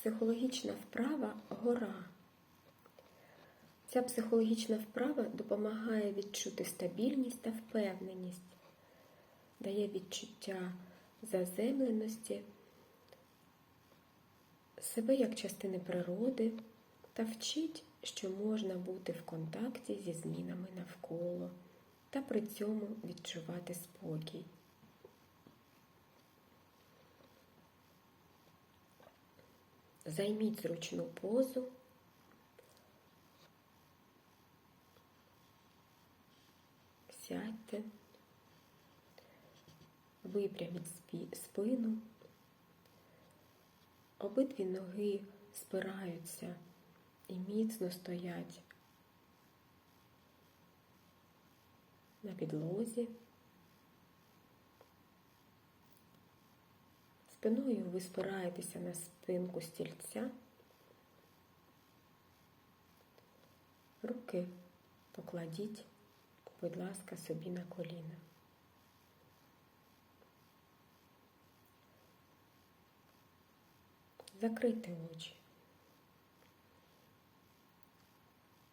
психологічна вправа гора. Ця психологічна вправа допомагає відчути стабільність та впевненість, дає відчуття заземленості, себе як частини природи та вчить, що можна бути в контакті зі змінами навколо та при цьому відчувати спокій. Займіть зручну позу. Сядьте, випряміть спину, обидві ноги спираються і міцно стоять на підлозі. Спиною ви спираєтеся на спинку стільця. Руки покладіть, будь ласка, собі на коліна. Закрийте очі.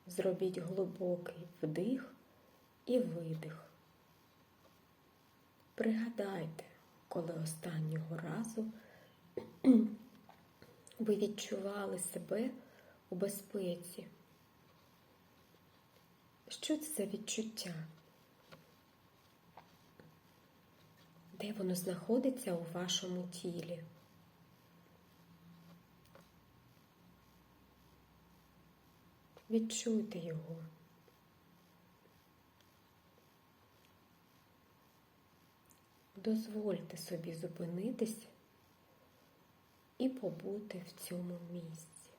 Зробіть глибокий вдих і видих. Пригадайте, коли останнього разу ви відчували себе у безпеці. Що це за відчуття? Де воно знаходиться у вашому тілі? Відчуйте його. Дозвольте собі зупинитись і побути в цьому місці.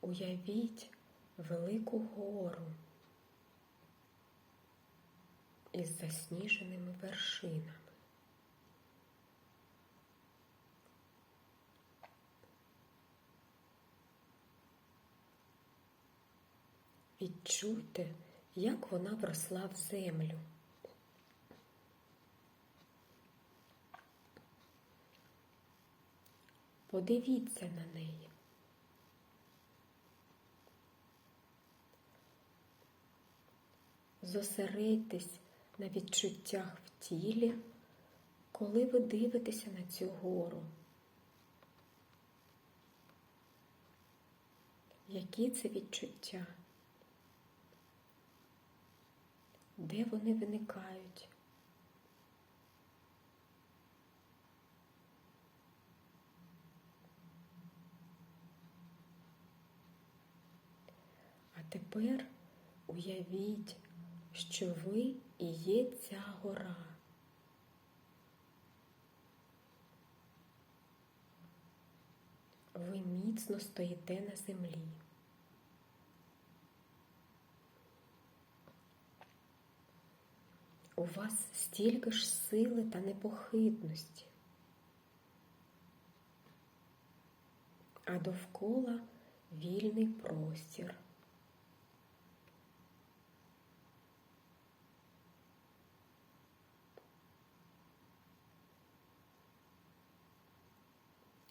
Уявіть велику гору із засніженими вершинами. Відчуйте, як вона вросла в землю. Подивіться на неї. Зосередьтесь на відчуттях в тілі, коли ви дивитеся на цю гору. Які це відчуття? Де вони виникають? А тепер уявіть, що ви і є ця гора. Ви міцно стоїте на землі. У вас стільки ж сили та непохитності, а довкола вільний простір.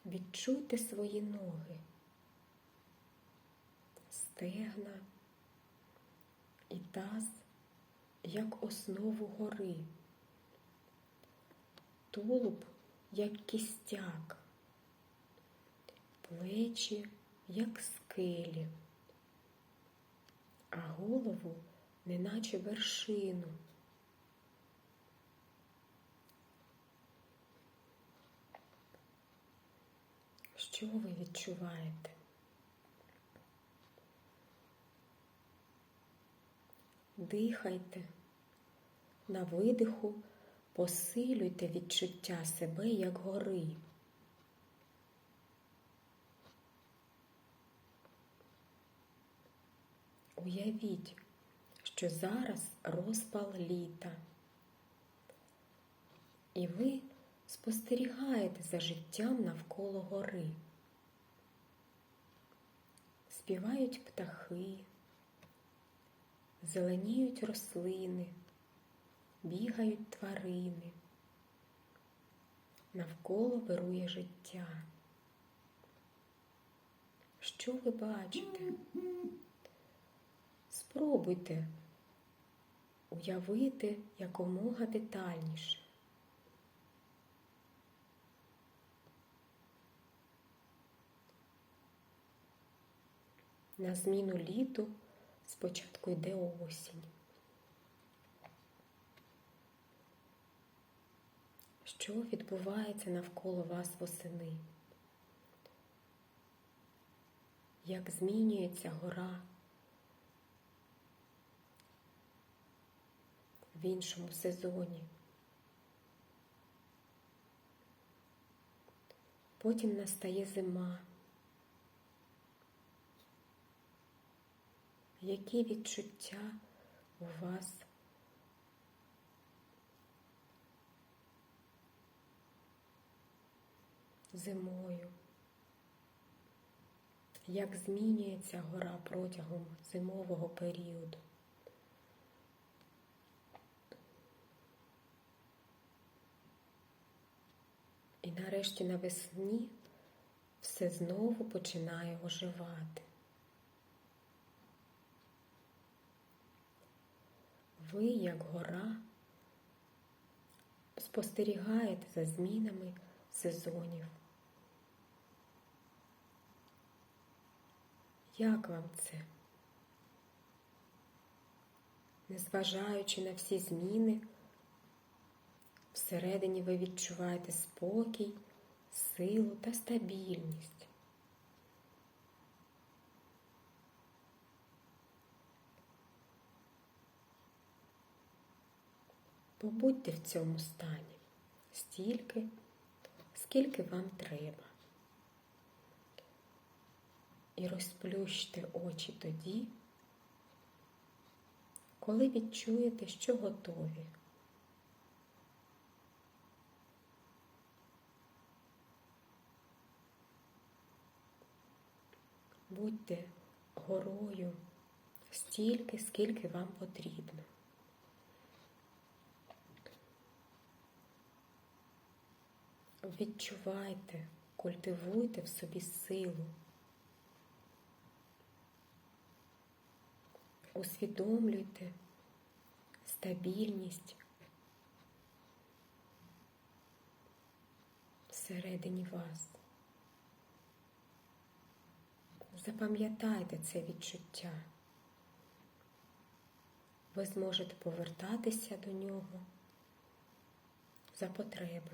Відчуйте свої ноги, стегна і таз як основу гори, тулуб як кістяк, плечі як скелі, а голову неначе вершину. Що ви відчуваєте? Дихайте. На видиху посилюйте відчуття себе як гори. Уявіть, що зараз розпал літа, і ви спостерігаєте за життям навколо гори. Співають птахи, зеленіють рослини, бігають тварини. Навколо вирує життя. Що ви бачите? Спробуйте уявити якомога детальніше. На зміну літу спочатку йде осінь. Що відбувається навколо вас восени? Як змінюється гора в іншому сезоні? Потім настає зима. Які відчуття у вас зимою? Як змінюється гора протягом зимового періоду? І нарешті навесні все знову починає оживати. Ви, як гора, спостерігаєте за змінами сезонів. Як вам це? Незважаючи на всі зміни, всередині ви відчуваєте спокій, силу та стабільність. Побудьте в цьому стані стільки, скільки вам треба. І розплющте очі тоді, коли відчуєте, що готові. Будьте горою стільки, скільки вам потрібно. Відчувайте, культивуйте в собі силу. Усвідомлюйте стабільність всередині вас. Запам'ятайте це відчуття. Ви зможете повертатися до нього за потреби.